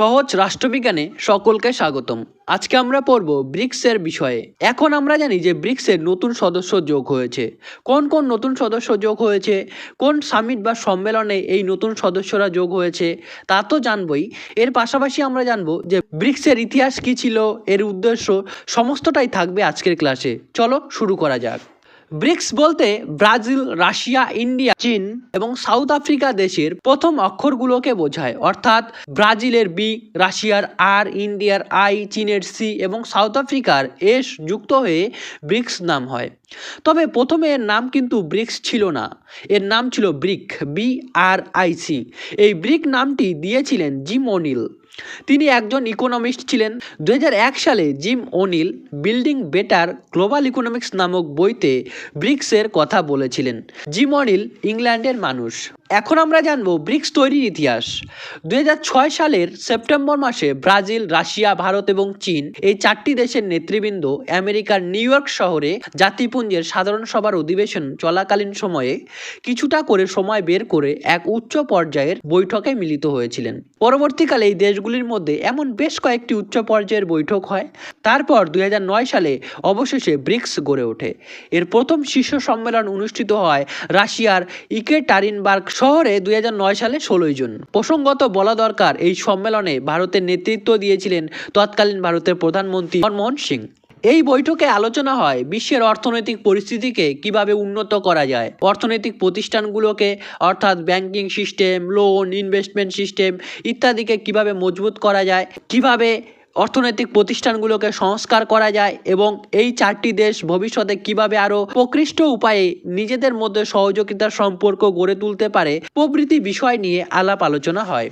সহজ রাষ্ট্রবিজ্ঞানে সকলকে স্বাগতম। আজকে আমরা পড়ব ব্রিক্সের বিষয়ে। এখন আমরা জানি যে ব্রিক্সের নতুন সদস্য যোগ হয়েছে। কোন কোন নতুন সদস্য যোগ হয়েছে? কোন সামিট বা সম্মেলনে এই নতুন সদস্যরা যোগ হয়েছে? তা তো জানবই। এর পাশাপাশি আমরা জানব যে ব্রিক্সের ইতিহাস কী ছিল, এর উদ্দেশ্য, সমস্তটাই থাকবে আজকের ক্লাসে। চলো শুরু করা যাক। ব্রিক্স বলতে ব্রাজিল, রাশিয়া, ইন্ডিয়া, চীন এবং সাউথ আফ্রিকা দেশের প্রথম অক্ষরগুলোকে বোঝায়। অর্থাৎ ব্রাজিলের বি, রাশিয়ার আর, ইন্ডিয়ার আই, চীনের সি এবং সাউথ আফ্রিকার এস যুক্ত হয়ে ব্রিক্স নাম হয়। তবে প্রথমে এর নাম কিন্তু ব্রিক্স ছিল না। এর নাম ছিল BRIC, B R I C. এই ব্রিক নামটি দিয়েছিলেন জিম ওনিল তিনি একজন ইকোনমিস্ট ছিলেন। দুই হাজার এক সালে Jim O'Neill building better global economics নামক বইতে ব্রিক্সের কথা বলেছিলেন। জিম অনিল ইংল্যান্ডের মানুষ। এখন আমরা জানব ব্রিক্স তৈরির ইতিহাস। দু হাজার ছয় সালের সেপ্টেম্বর মাসে ব্রাজিল, রাশিয়া, ভারত এবং চীন এই চারটি দেশের নেতৃবৃন্দ আমেরিকার নিউ ইয়র্ক শহরে জাতিপুঞ্জের সাধারণ সভার অধিবেশন চলাকালীন সময়ে কিছুটা করে সময় বের করে এক উচ্চ পর্যায়ের বৈঠকে মিলিত হয়েছিলেন। পরবর্তীকালে এই দেশগুলির মধ্যে এমন বেশ কয়েকটি উচ্চ পর্যায়ের বৈঠক হয়, তারপর দুই হাজার নয় সালে অবশেষে ব্রিক্স গড়ে ওঠে। এর প্রথম শীর্ষ সম্মেলন অনুষ্ঠিত হয় রাশিয়ার ইকেটারিনবার্গ শহরে দু হাজার নয় সালে ষোলোই জুন। প্রসঙ্গত বলা দরকার, এই সম্মেলনে ভারতের নেতৃত্ব দিয়েছিলেন তৎকালীন ভারতের প্রধানমন্ত্রী মনমোহন সিং। এই বৈঠকে আলোচনা হয় বিশ্বের অর্থনৈতিক পরিস্থিতিকে কীভাবে উন্নত করা যায়। অর্থনৈতিক প্রতিষ্ঠানগুলোকে, অর্থাৎ banking system, loan, investment system ইত্যাদিকে কীভাবে মজবুত করা যায়, কীভাবে অর্থনৈতিক প্রতিষ্ঠানগুলোকে সংস্কার করা যায় এবং এই চারটি দেশ ভবিষ্যতে কীভাবে আরও প্রকৃষ্ট উপায়ে নিজেদের মধ্যে সহযোগিতার সম্পর্ক গড়ে তুলতে পারে প্রভৃতি বিষয় নিয়ে আলাপ আলোচনা হয়।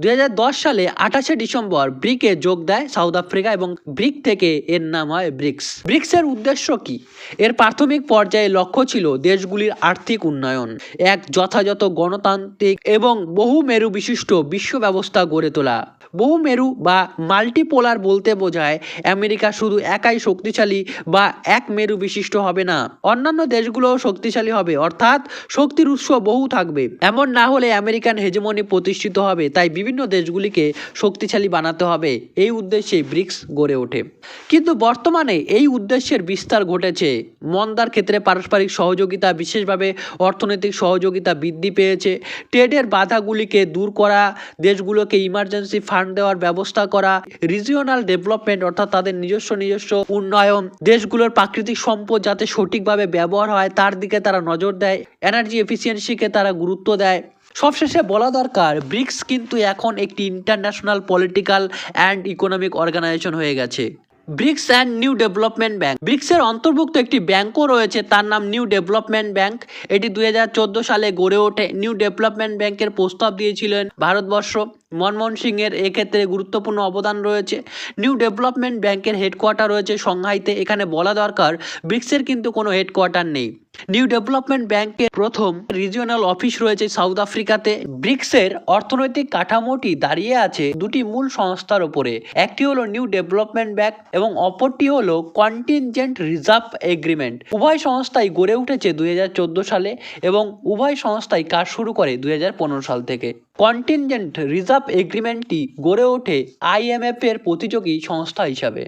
দুই হাজার দশ সালে আঠাশে ডিসেম্বর ব্রিকে যোগ দেয় সাউথ আফ্রিকা এবং ব্রিক থেকে এর নাম হয় ব্রিক্স। ব্রিক্সের উদ্দেশ্য কি? এর প্রাথমিক পর্যায়ে লক্ষ্য ছিল দেশগুলির আর্থিক উন্নয়ন, এক যথাযথ গণতান্ত্রিক এবং বহু মেরু বিশিষ্ট বিশ্ব ব্যবস্থা গড়ে তোলা। বহু মেরু বা মাল্টিপোলার বলতে বোঝায় আমেরিকা শুধু একাই শক্তিশালী বা এক মেরু বিশিষ্ট হবে না, অন্যান্য দেশগুলোও শক্তিশালী হবে, অর্থাৎ শক্তির উৎস বহু থাকবে। এমন না হলে আমেরিকান হেজমনি প্রতিষ্ঠিত হবে, তাই বিভিন্ন দেশগুলিকে শক্তিশালী বানাতে হবে। এই উদ্দেশ্যে ব্রিক্স গড়ে ওঠে। কিন্তু বর্তমানে এই উদ্দেশ্যের বিস্তার ঘটেছে। মন্দার ক্ষেত্রে পারস্পরিক সহযোগিতা, বিশেষভাবে অর্থনৈতিক সহযোগিতা বৃদ্ধি পেয়েছে। ট্রেডের বাধাগুলিকে দূর করা, দেশগুলোকে ইমার্জেন্সি ফান্ড দেওয়ার ব্যবস্থা করা রিজিওনাল ডেভেলপমেন্ট অর্থাৎ তাদের নিজস্ব নিজস্ব উন্নয়ন, দেশগুলোর প্রাকৃতিক সম্পদ যাতে সঠিকভাবে ব্যবহার হয়, তার দিকে তারা নজর দেয় এনার্জি এফিসিয়েন্সিকে তারা গুরুত্ব দেয়। সবশেষে বলা দরকার, ব্রিক্স কিন্তু এখন একটি international political and economic organisation হয়ে গেছে। BRICS and new development bank ব্রিক্সের অন্তর্ভুক্ত একটি ব্যাংকও রয়েছে, তার নাম নিউ ডেভেলপমেন্ট ব্যাঙ্ক এটি দুই হাজার চোদ্দ সালে গড়ে ওঠে। নিউ ডেভেলপমেন্ট ব্যাংকের প্রস্তাব দিয়েছিলেন ভারতবর্ষ। মনমোহন সিংয়ের এক্ষেত্রে গুরুত্বপূর্ণ অবদান রয়েছে। নিউ ডেভেলপমেন্ট ব্যাংকের হেডকোয়ার্টার রয়েছে সংহাইতে। এখানে বলা দরকার, ব্রিক্সের কিন্তু কোনো হেডকোয়ার্টার নেই। নিউ ডেভেলপমেন্ট ব্যাংকের প্রথম রিজিওনাল অফিস রয়েছে সাউথ আফ্রিকাতে ব্রিক্সের অর্থনৈতিক কাঠামোটি দাঁড়িয়ে আছে দুটি মূল সংস্থার উপরে। একটি হলো নিউ ডেভেলপমেন্ট ব্যাংক এবং অপরটি হলো কন্টিনজেন্ট রিজার্ভ এগ্রিমেন্ট উভয় সংস্থাই গড়ে উঠেছে দুই হাজার চোদ্দ সালে এবং উভয় সংস্থাই কাজ শুরু করে দুই হাজার পনেরো সাল থেকে। কন্টিনজেন্ট রিজার্ভ এগ্রিমেন্টটি গড়ে ওঠে আইএমএফ এর প্রতিযোগী সংস্থা হিসাবে।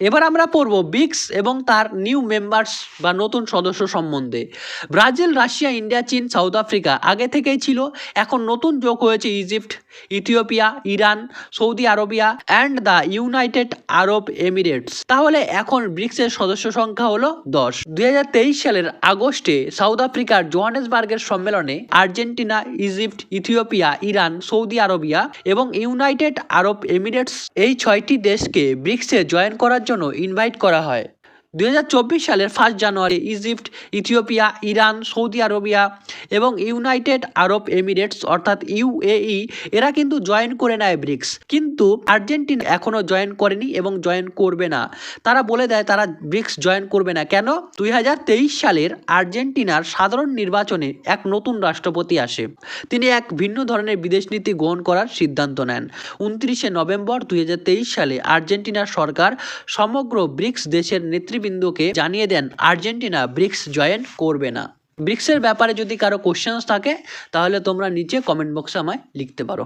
এবার আমরা পড়ব বিক্স এবং তার নিউ মেম্বার্স বা নতুন সদস্য সম্বন্ধে। ব্রাজিল, রাশিয়া, ইন্ডিয়া, চীন, সাউথ আফ্রিকা আগে থেকেই ছিল, এখন নতুন যোগ হয়েছে Egypt Ethiopia, Iran, Saudi Arabia and the United Arab Emirates তাহলে এখন ব্রিক্সের সদস্য সংখ্যা হলো দশ। দুই সালের আগস্টে সাউথ আফ্রিকার জোহানেসবার্গের সম্মেলনে Argentina, Egypt, Ethiopia, Iran, Saudi Arabia এবং ইউনাইটেড আরব এমিরেটস এই ছয়টি দেশকে ব্রিক্সে জয়েন করার জন্য ইনভাইট করা হয়। দুই হাজার চব্বিশ সালের first January Egypt, Ethiopia, Iran, Saudi Arabia এবং ইউনাইটেড আরব এমিরেটস অর্থাৎ ইউএই এরা কিন্তু জয়েন করে নেয় ব্রিক্স। কিন্তু আর্জেন্টিনা এখনও জয়েন করেনি এবং জয়েন করবে না। তারা বলে দেয় তারা ব্রিক্স জয়েন করবে না। কেন? দুই হাজার তেইশ সালের আর্জেন্টিনার সাধারণ নির্বাচনে এক নতুন রাষ্ট্রপতি আসে। তিনি এক ভিন্ন ধরনের বিদেশ নীতি গ্রহণ করার সিদ্ধান্ত নেন। উনত্রিশে নভেম্বর দুই হাজার তেইশ সালে আর্জেন্টিনার সরকার সমগ্র ব্রিক্স দেশের নেতৃবৃন্দকে জানিয়ে দেন, আর্জেন্টিনা ব্রিক্স জয়েন করবে না। ব্রিক্সের ব্যাপারে যদি কারও কোশ্চেন্স থাকে, তাহলে তোমরা নিচে কমেন্ট বক্সে আমায় লিখতে পারো।